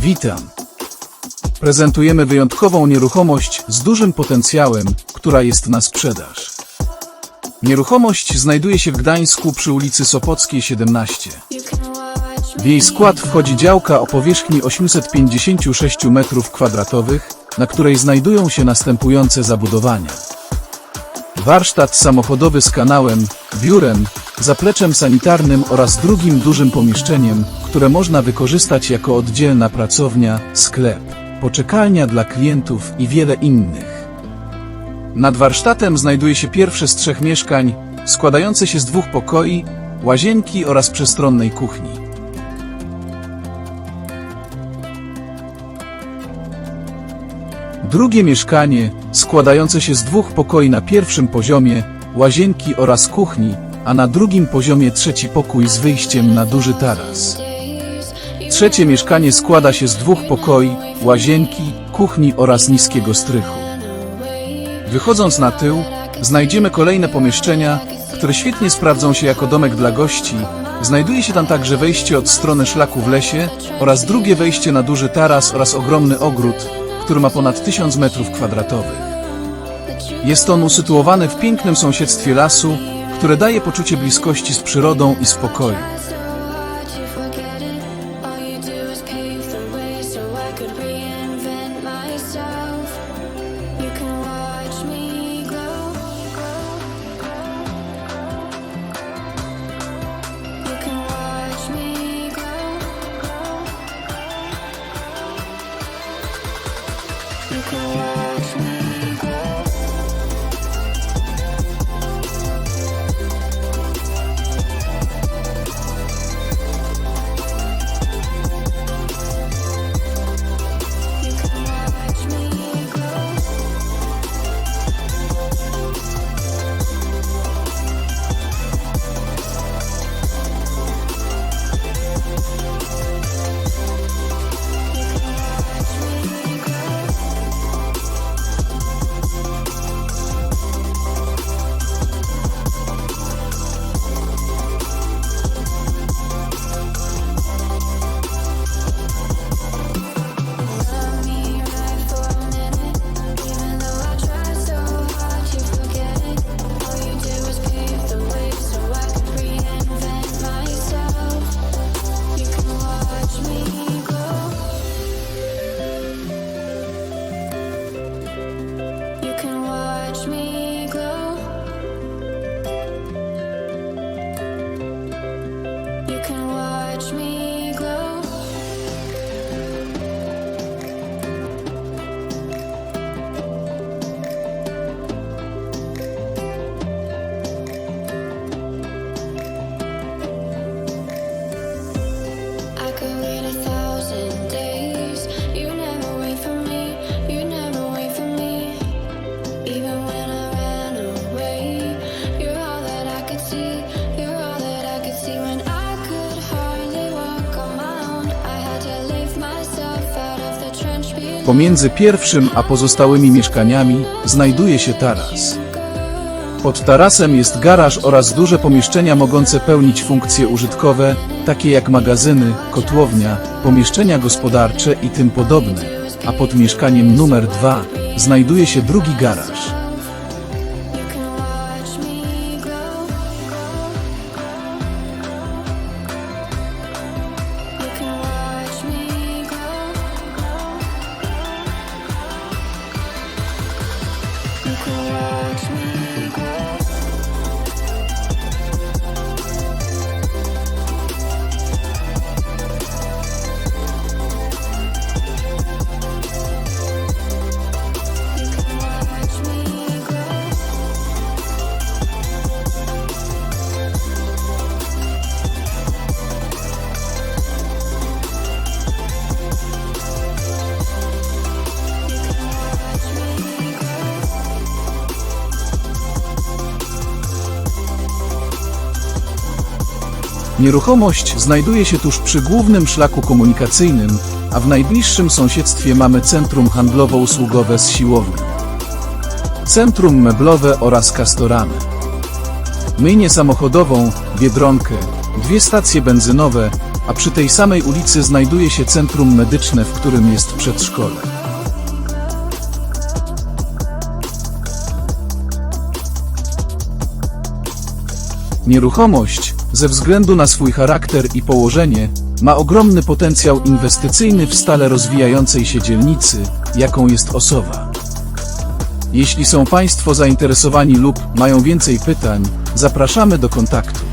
Witam. Prezentujemy wyjątkową nieruchomość z dużym potencjałem, która jest na sprzedaż. Nieruchomość znajduje się w Gdańsku przy ulicy Sopockiej 17. W jej skład wchodzi działka o powierzchni 856 m2, na której znajdują się następujące zabudowania. Warsztat samochodowy z kanałem, biurem, zapleczem sanitarnym oraz drugim dużym pomieszczeniem, które można wykorzystać jako oddzielna pracownia, sklep, poczekalnia dla klientów i wiele innych. Nad warsztatem znajduje się pierwsze z trzech mieszkań, składające się z dwóch pokoi, łazienki oraz przestronnej kuchni. Drugie mieszkanie, składające się z dwóch pokoi na pierwszym poziomie, łazienki oraz kuchni, a na drugim poziomie trzeci pokój z wyjściem na duży taras. Trzecie mieszkanie składa się z dwóch pokoi, łazienki, kuchni oraz niskiego strychu. Wychodząc na tył, znajdziemy kolejne pomieszczenia, które świetnie sprawdzą się jako domek dla gości. Znajduje się tam także wejście od strony szlaku w lesie oraz drugie wejście na duży taras oraz ogromny ogród, który ma ponad 1000 metrów kwadratowych. Jest on usytuowany w pięknym sąsiedztwie lasu, które daje poczucie bliskości z przyrodą i spokoju. You can Pomiędzy pierwszym a pozostałymi mieszkaniami znajduje się taras. Pod tarasem jest garaż oraz duże pomieszczenia mogące pełnić funkcje użytkowe, takie jak magazyny, kotłownia, pomieszczenia gospodarcze i tym podobne, a pod mieszkaniem numer 2 znajduje się drugi garaż. Nieruchomość znajduje się tuż przy głównym szlaku komunikacyjnym, a w najbliższym sąsiedztwie mamy centrum handlowo-usługowe z siłownią. Centrum meblowe oraz kastoramy. Myjnię samochodową, Biedronkę, dwie stacje benzynowe, a przy tej samej ulicy znajduje się centrum medyczne, w którym jest przedszkole. Nieruchomość, ze względu na swój charakter i położenie, ma ogromny potencjał inwestycyjny w stale rozwijającej się dzielnicy, jaką jest Osowa. Jeśli są Państwo zainteresowani lub mają więcej pytań, zapraszamy do kontaktu.